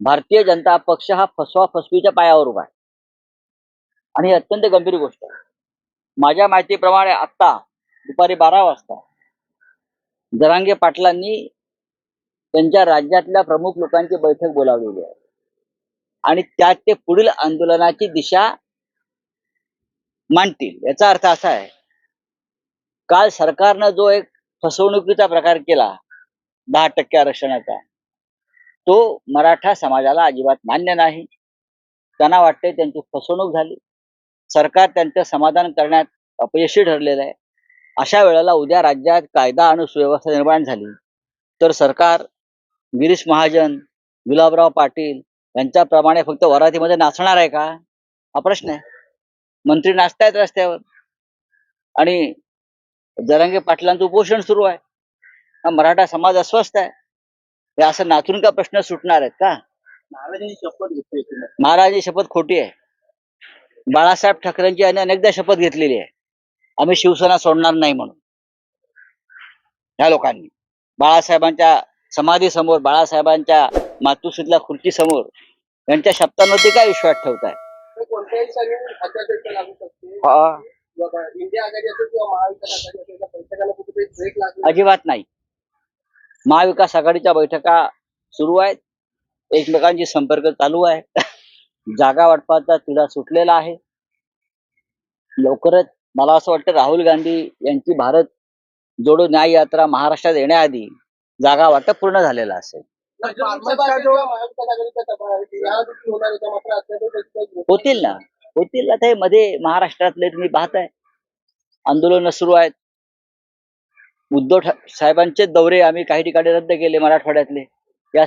भारतीय जनता पक्ष हा फसवा फसवीच्या पायावर उभा आहे. आणि ही अत्यंत गंभीर गोष्ट आहे. माझ्या माहितीप्रमाणे आत्ता दुपारी बारा वाजता जरांगे पाटलांनी त्यांच्या राज्यातल्या प्रमुख लोकांची बैठक बोलावलेली आहे. आणि त्यात ते पुढील आंदोलनाची दिशा मांडतील. याचा अर्थ असा आहे काल सरकारनं जो एक फसवणुकीचा प्रकार केला दहा टक्के आरक्षणाचा तो मराठा समाजाला अजिबात मान्य नाही. त्यांना वाटते त्यांची फसवणूक झाली. सरकार त्यांचं समाधान करण्यात अपयशी ठरलेलं आहे. अशा वेळेला उद्या राज्यात कायदा आणि सुव्यवस्था निर्माण झाली. तर सरकार गिरीश महाजन गुलाबराव पाटील यांच्याप्रमाणे फक्त वरातीमध्ये नाचणार आहे का? हा प्रश्न आहे. मंत्री नाचतायत रस्त्यावर. आणि जरांगे पाटलांचं उपोषण सुरू आहे. हा मराठा समाज अस्वस्थ आहे. हे असं नाचून का प्रश्न सुटणार आहेत का? महाराजांनी शपथ घेतली होती. महाराजी शपथ खोटी आहे. बाळासाहेब ठाकरेंची यांनी अनेकदा शपथ घेतलेली आहे. आम्ही शिवसेना सोडणार नाही म्हणून. ह्या लोकांनी. बाळासाहेबांच्या समाधी समोर बाळासाहेबांच्या मातुश्रीतल्या खुर्ची समोर यांच्या शब्दांवरती काय विश्वास ठेवताय? अजिबात नाही. महाविकास आघाडीच्या बैठका सुरू आहेत. एकमेकांशी संपर्क चालू आहे. जागा वाटपाचा तिढा सुटलेला आहे. लवकरच मला असं वाटतं राहुल गांधी यांची भारत जोडो न्याय यात्रा महाराष्ट्रात येण्याआधी जागा वाटप पूर्ण झालेला असेल. होतील ना. होतील ना. ते मध्ये महाराष्ट्रातले तुम्ही पाहताय. आंदोलन सुरू आहेत. उद्धव ठा- साहेबांचे दौरे आम्ही काही ठिकाणी रद्द केले मराठवाड्यातले. या सगळ्या